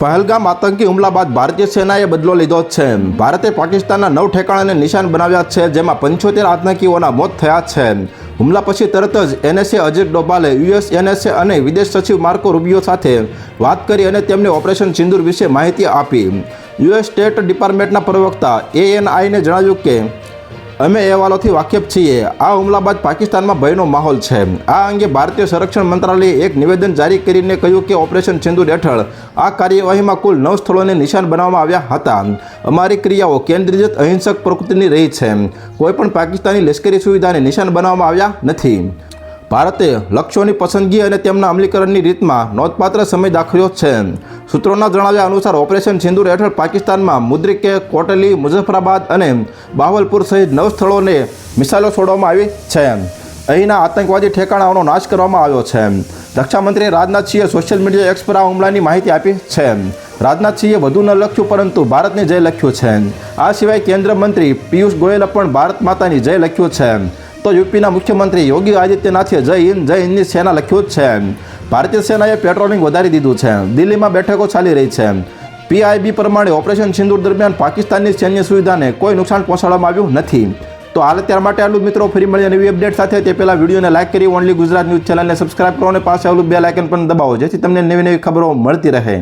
પહલગામ આતંકી હુમલા બાદ ભારતીય સેનાએ બદલો લીધો છે. ભારતે પાકિસ્તાનના નવ ઠેકાણાને નિશાન બનાવ્યા છે, જેમાં પંચોતેર આતંકીઓના મોત થયા છે. હુમલા પછી તરત જ એનએસએ અજીત ડોભાલે યુએસ એનએસએ અને વિદેશ સચિવ માર્કો રૂબિયો સાથે વાત કરી અને તેમને ઓપરેશન સિંદૂર વિશે માહિતી આપી. યુએસ સ્ટેટ ડિપાર્ટમેન્ટના પ્રવક્તા એએનઆઈને જણાવ્યું કે અમે અહેવાલોથી વાકેફ છીએ. આ હુમલા બાદ પાકિસ્તાનમાં ભયનો માહોલ છે. આ અંગે ભારતીય સંરક્ષણ મંત્રાલયે એક નિવેદન જારી કરીને કહ્યું કે ઓપરેશન સિંદૂર હેઠળ આ કાર્યવાહીમાં કુલ નવ સ્થળોને નિશાન બનાવવામાં આવ્યા હતા. અમારી ક્રિયાઓ કેન્દ્રિત અહિંસક પ્રકૃતિની રહી છે. કોઈપણ પાકિસ્તાની લશ્કરી સુવિધાને નિશાન બનાવવામાં આવ્યા નથી. ભારતે લક્ષ્યોની પસંદગી અને તેમના અમલીકરણની રીતમાં નોંધપાત્ર સમય દાખવ્યો છે. સૂત્રોના જણાવ્યા અનુસાર ઓપરેશન સિંદૂર હેઠળ પાકિસ્તાનમાં મુદ્રિકે કોટલી, મુઝફ્ફરાબાદ અને બાવલપુર સહિત નવ સ્થળોને મિસાઇલો છોડવામાં આવી છે. અહીંના આતંકવાદી ઠેકાણાઓનો નાશ કરવામાં આવ્યો છે. રક્ષામંત્રી રાજનાથસિંહે સોશિયલ મીડિયા એક્સ પર આ હુમલાની માહિતી આપી છે. રાજનાથસિંહે વધુ ન લખ્યું, પરંતુ ભારતની જય લખ્યું છે. આ સિવાય કેન્દ્ર મંત્રી પિયુષ ગોયલે પણ ભારત માતાની જય લખ્યું છે. તો યુપીના મુખ્યમંત્રી યોગી આદિત્યનાથે જય હિન્દ, જય હિન્દની સેના લખ્યું જ છે. ભારતીય સેનાએ પેટ્રોલિંગ વધારી દીધું છે. દિલ્હીમાં બેઠકો ચાલી રહી છે. પીઆઈબી પ્રમાણે ઓપરેશન સિંદૂર દરમિયાન પાકિસ્તાનની સૈન્ય સુવિધાને કોઈ નુકસાન પહોંચાડવામાં આવ્યું નથી. તો હાલ ત્યાર માટે આટલું મિત્રો, ફરી મળીએ નવી અપડેટ સાથે. તે પહેલાં વિડીયોને લાઇક કરી ઓનલી ગુજરાત ન્યૂઝ ચેનલને સબસ્ક્રાઇબ કરો અને પાસે આવેલું બે લાઇકન પણ દબાવો, જેથી તમને નવી નવી ખબરો મળતી રહે.